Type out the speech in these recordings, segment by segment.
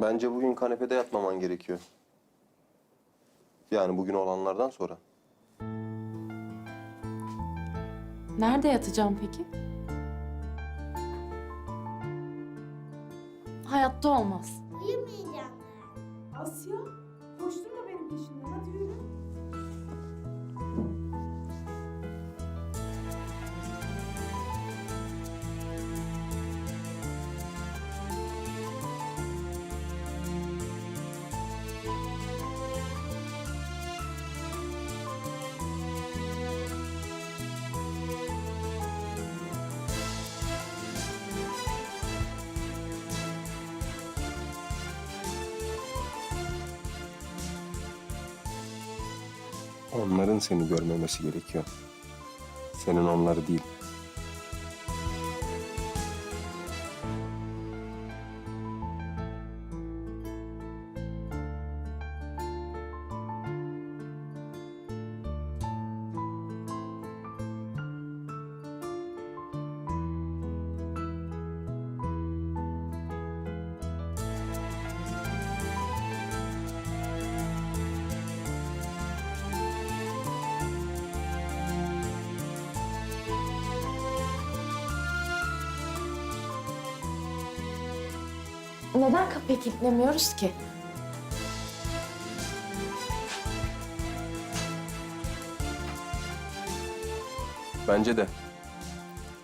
Bence bugün kanepede yatmaman gerekiyor. Yani bugün olanlardan sonra. Nerede yatacağım peki? Hayatta olmaz. Uyumayacağım ben. Asya, koşturma benim peşimden. Hadi yürü. Onların seni görmemesi gerekiyor. Senin onları değil. Neden kapıyı kilitlemiyoruz ki? Bence de.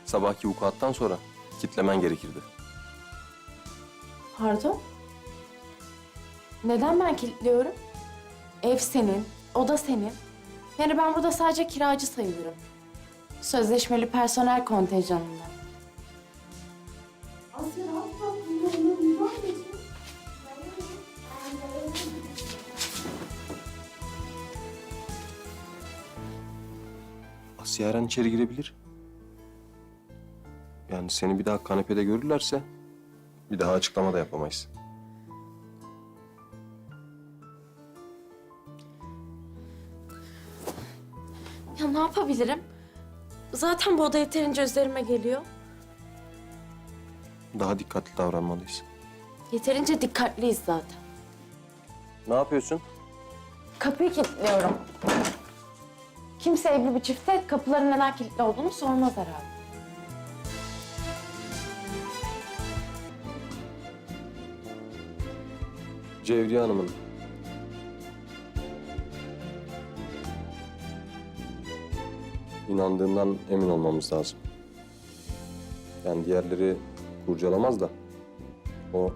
Sabahki vukuattan sonra kitlemen gerekirdi. Pardon? Neden ben kilitliyorum? Ev senin, oda senin. Yani ben burada sadece kiracı sayılırım. Sözleşmeli personel kontenjanından. An içeri girebilir. Yani seni bir daha kanepede görürlerse bir daha açıklama da yapamayız. Ya ne yapabilirim? Zaten bu oda yeterince üzerime geliyor. Daha dikkatli davranmalıyız. Yeterince dikkatliyiz zaten. Ne yapıyorsun? Kapıyı kilitliyorum. Kimse evli bir çifte kapıların neden kilitli olduğunu sormaz herhalde. Cevriye Hanım'ın inandığından emin olmamız lazım. Yani diğerleri kurcalamaz da o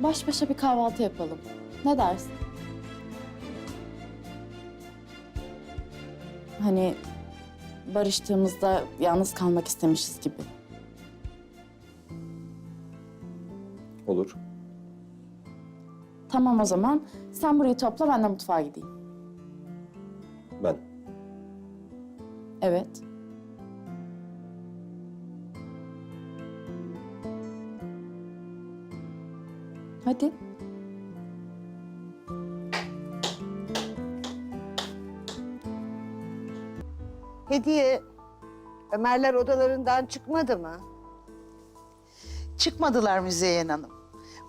Baş başa bir kahvaltı yapalım. Ne dersin? Hani barıştığımızda yalnız kalmak istemişiz gibi. olur. Tamam o zaman. Sen burayı topla ben de mutfağa gideyim. Ben. Evet. Hadi. Hediye, Ömerler odalarından çıkmadı mı? Çıkmadılar Müzeyyen Hanım.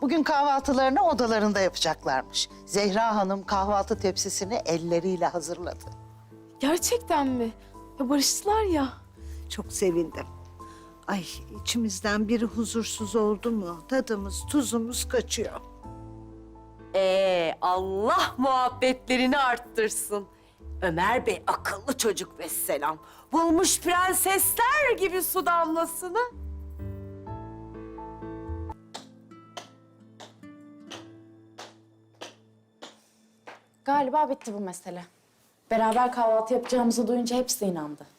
Bugün kahvaltılarını odalarında yapacaklarmış. Zehra Hanım kahvaltı tepsisini elleriyle hazırladı. Gerçekten mi? Ya barıştılar ya. Çok sevindim. Ay içimizden biri huzursuz oldu mu tadımız tuzumuz kaçıyor. Ee, Allah muhabbetlerini arttırsın. Ömer Bey akıllı çocuk vesselam. Bulmuş prensesler gibi su damlasını. Galiba bitti bu mesele. Beraber kahvaltı yapacağımızı duyunca hepsi inandı.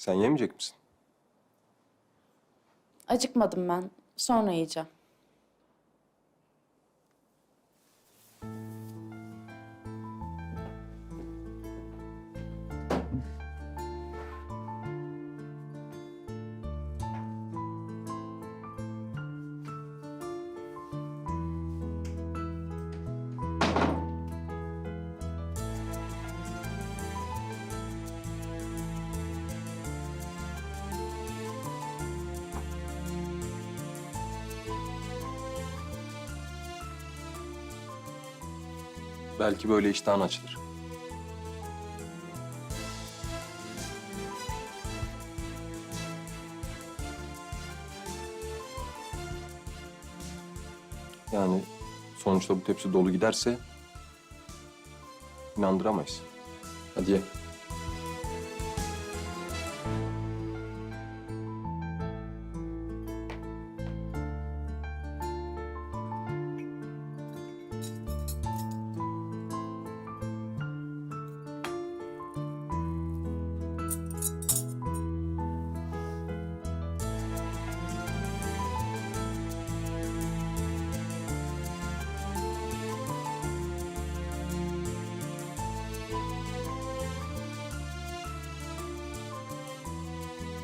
Sen yemeyecek misin? Acıkmadım ben. Sonra yiyeceğim. Belki böyle iştahın açılır. Yani sonuçta bu tepsi dolu giderse inandıramayız. Hadi ye.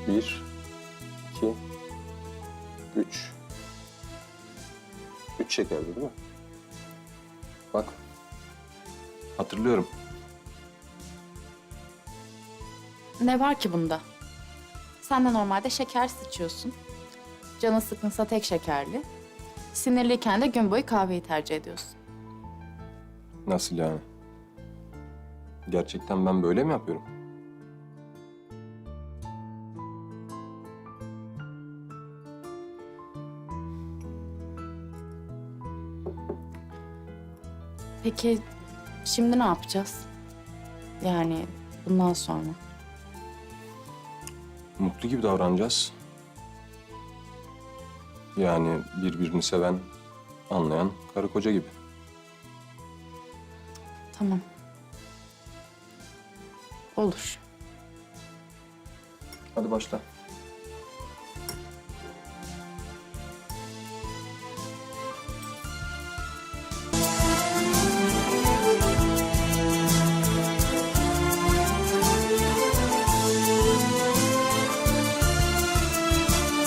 Bir, iki, üç. Üç şekerdi değil mi? Bak. Hatırlıyorum. Ne var ki bunda? Sen de normalde şeker sıçıyorsun. Canın sıkınsa tek şekerli. Sinirliyken de gün boyu kahveyi tercih ediyorsun. Nasıl yani? Gerçekten ben böyle mi yapıyorum? Peki şimdi ne yapacağız? Yani bundan sonra. Mutlu gibi davranacağız. Yani birbirini seven, anlayan karı koca gibi. Tamam. Olur. Hadi başla.